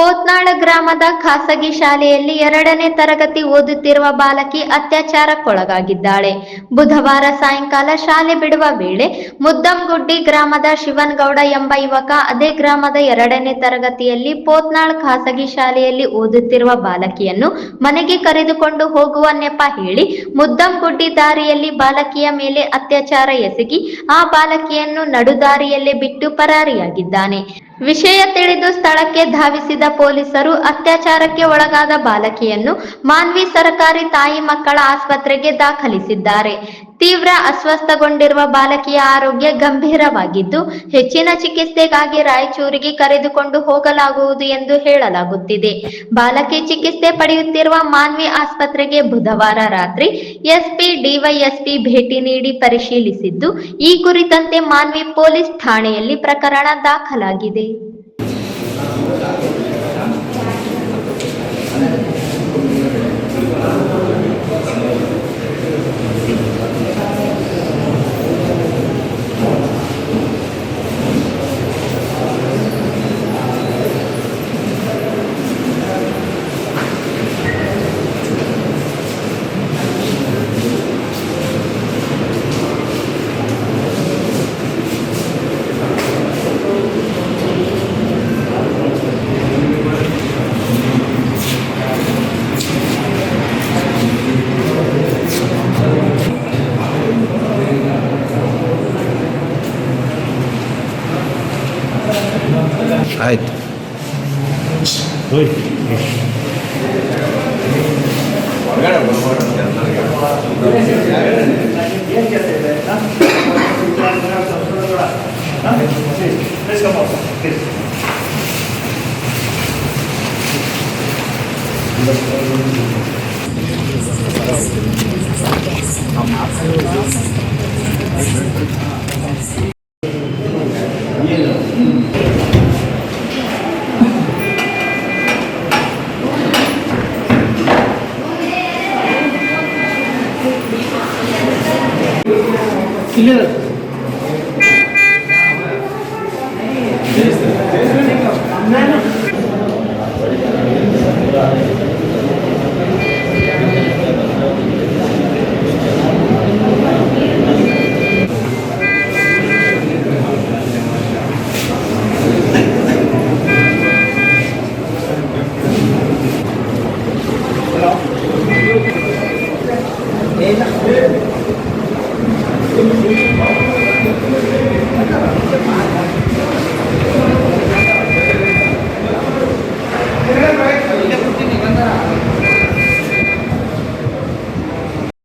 ಪೋತ್ನಾಳ ಗ್ರಾಮದ ಖಾಸಗಿ ಶಾಲೆಯಲ್ಲಿ ಎರಡನೇ ತರಗತಿ ಓದುತ್ತಿರುವ ಬಾಲಕಿ ಅತ್ಯಾಚಾರಕ್ಕೊಳಗಾಗಿದ್ದಾಳೆ. ಬುಧವಾರ ಸಾಯಂಕಾಲ ಶಾಲೆ ಬಿಡುವ ವೇಳೆ ಮುದ್ದಂಗುಡ್ಡಿ ಗ್ರಾಮದ ಶಿವನ್ಗೌಡ ಎಂಬ ಯುವಕ ಅದೇ ಗ್ರಾಮದ ಎರಡನೇ ತರಗತಿಯಲ್ಲಿ ಪೋತ್ನಾಳ್ ಖಾಸಗಿ ಶಾಲೆಯಲ್ಲಿ ಓದುತ್ತಿರುವ ಬಾಲಕಿಯನ್ನು ಮನೆಗೆ ಕರೆದುಕೊಂಡು ಹೋಗುವ ನೆಪ ಹೇಳಿ ಮುದ್ದಂಗುಡ್ಡಿ ದಾರಿಯಲ್ಲಿ ಬಾಲಕಿಯ ಮೇಲೆ ಅತ್ಯಾಚಾರ ಎಸಗಿ ಆ ಬಾಲಕಿಯನ್ನು ನಡುದಾರಿಯಲ್ಲೇ ಬಿಟ್ಟು ಪರಾರಿಯಾಗಿದ್ದಾನೆ. ವಿಷಯ ತಿಳಿದು ಸ್ಥಳಕ್ಕೆ ಧಾವಿಸಿದ ಪೊಲೀಸರು ಅತ್ಯಾಚಾರಕ್ಕೆ ಒಳಗಾದ ಬಾಲಕಿಯನ್ನು ಮಾನ್ವಿ ಸರ್ಕಾರಿ ತಾಯಿ ಮಕ್ಕಳ ಆಸ್ಪತ್ರೆಗೆ ದಾಖಲಿಸಿದ್ದಾರೆ. ತೀವ್ರ ಅಸ್ವಸ್ಥಗೊಂಡಿರುವ ಬಾಲಕಿಯ ಆರೋಗ್ಯ ಗಂಭೀರವಾಗಿದ್ದು, ಹೆಚ್ಚಿನ ಚಿಕಿತ್ಸೆಗಾಗಿ ರಾಯಚೂರಿಗೆ ಕರೆದುಕೊಂಡು ಹೋಗಲಾಗುವುದು ಎಂದು ಹೇಳಲಾಗುತ್ತಿದೆ. ಬಾಲಕಿ ಚಿಕಿತ್ಸೆ ಪಡೆಯುತ್ತಿರುವ ಮಾನ್ವಿ ಆಸ್ಪತ್ರೆಗೆ ಬುಧವಾರ ರಾತ್ರಿ ಎಸ್ಪಿ, ಡಿವೈಎಸ್ಪಿ ಭೇಟಿ ನೀಡಿ ಪರಿಶೀಲಿಸಿದ್ದು, ಈ ಕುರಿತಂತೆ ಮಾನ್ವಿ ಪೊಲೀಸ್ ಠಾಣೆಯಲ್ಲಿ ಪ್ರಕರಣ ದಾಖಲಾಗಿದೆ. はい。です క్లియర్ Thank. Thank you.